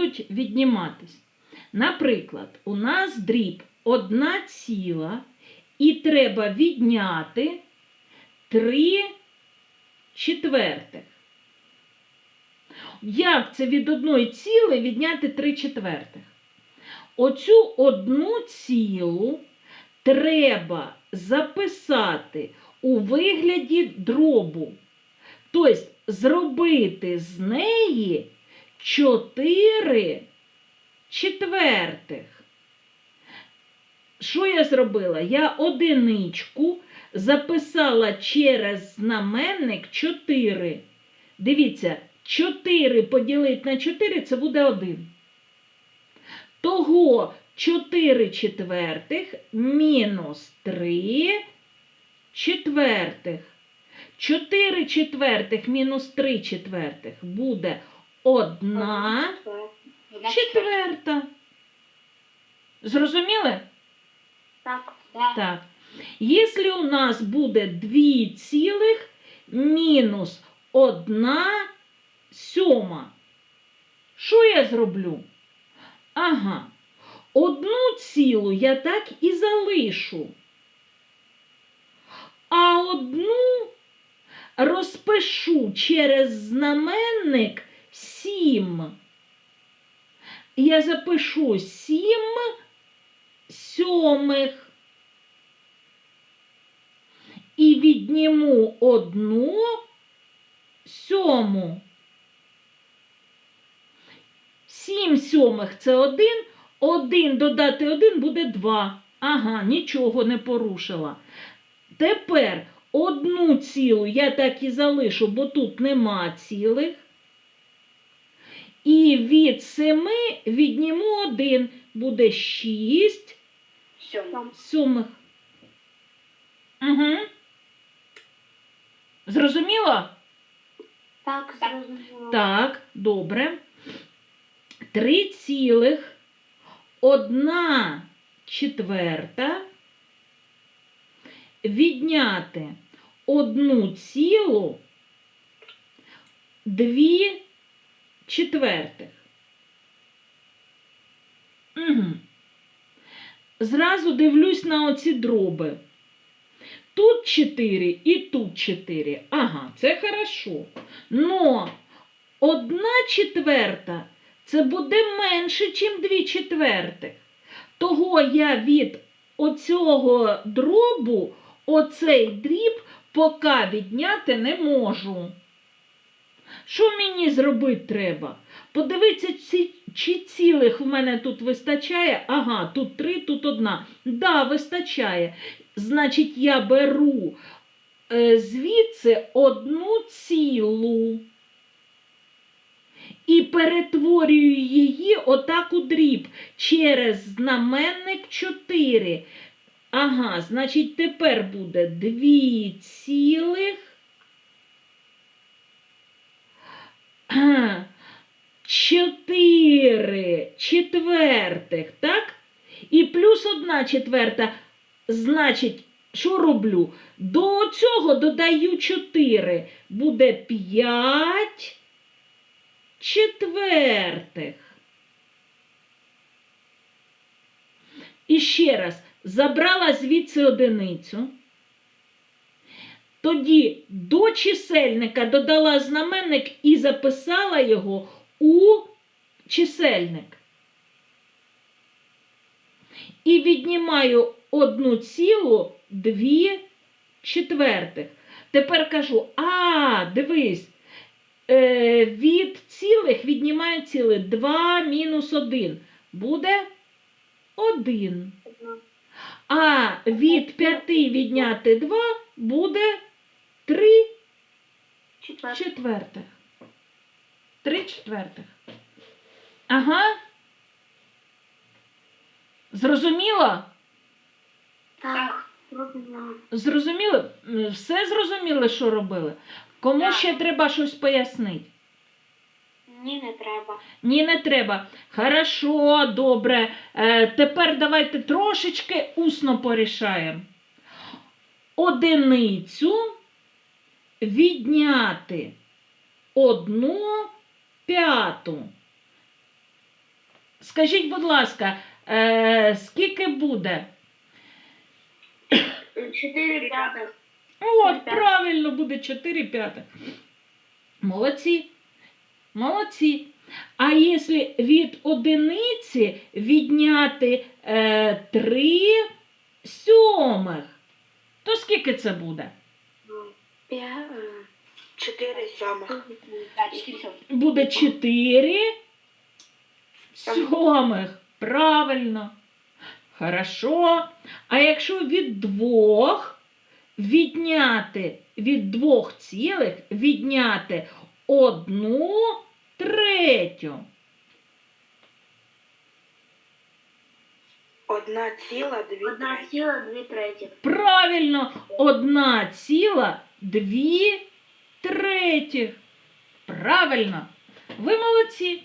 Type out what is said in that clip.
будуть відніматись. Наприклад, у нас дріб одна ціла, і треба відняти 3 четвертих. Як це від одної ціли відняти 3 четвертих? Оцю одну цілу треба записати у вигляді дробу. Тобто зробити з неї 4 четвертих. Що я зробила? Я одиничку записала через знаменник 4. Дивіться, 4 поділити на 4 це буде 1. Того 4 четвертих мінус 3 четвертих. 4 четвертих мінус 3 четвертих буде 1 Одна четверта. Зрозуміли? Так. Да. Так. Якщо у нас буде 2 цілих мінус 1 сьома, що я зроблю? Ага, одну цілу я так і залишу. А одну розпишу через знаменник 7. Я запишу 7 сьомих. І відніму одну сьому. Сім сьомих це один. Один додати один буде два. Ага, нічого не порушила. Тепер одну цілу я так і залишу, бо тут нема цілих. І від семи відніму один. Буде шість Сьом. сьомих. Угу. Зрозуміло? Так, зрозуміло. Так, добре. Три цілих одна четверта відняти одну цілу дві четвертих. Угу. Зразу дивлюсь на оці дроби. Тут 4 і тут 4. Ага, це хорошо. Но одна четверта це буде менше, ніж дві четвертих. Того я від оцього дробу оцей дріб поки відняти не можу. Що мені зробити треба? Подивитися, ці- чи цілих в мене тут вистачає. Ага, тут три, тут одна. Да, вистачає. Значить, я беру е, звідси одну цілу і перетворюю її отак у дріб через знаменник 4. Ага, значить, тепер буде 2 цілих. а, Чотири четвертих, так? І плюс четверта. Значить, що роблю? До цього додаю 4. Буде 5 четвертих. І ще раз, забрала звідси одиницю. Тоді до чисельника додала знаменник і записала його у чисельник. І віднімаю одну цілу дві четвертих. Тепер кажу: а, дивись, е, від цілих віднімаю ціле 2 мінус 1. Буде 1. А від 5 відняти 2 буде 3 четвертих. 3 четвертих. Ага. Зрозуміло? Так. Зрозуміло. Зрозуміли? Все зрозуміли, що робили? Кому Так. ще треба щось пояснити? Ні, не треба. Ні, не треба. Хорошо, добре. Е, тепер давайте трошечки усно порішаємо. Одиницю відняти одну п'яту. Скажіть, будь ласка, е, скільки буде? Чотири п'ятих. От, Чотири правильно, буде 4 п'ятих. Молодці. Молодці. А якщо від одиниці відняти е, 3 сьомих, то скільки це буде? Чотири сьомих. Буде 4 сьомих. Правильно. Хорошо. А якщо від двох відняти від двох цілих відняти одну третю. Одна ціла, дві Одна треті. ціла, дві треті. Правильно, одна ціла дві третіх. Правильно. Ви молодці.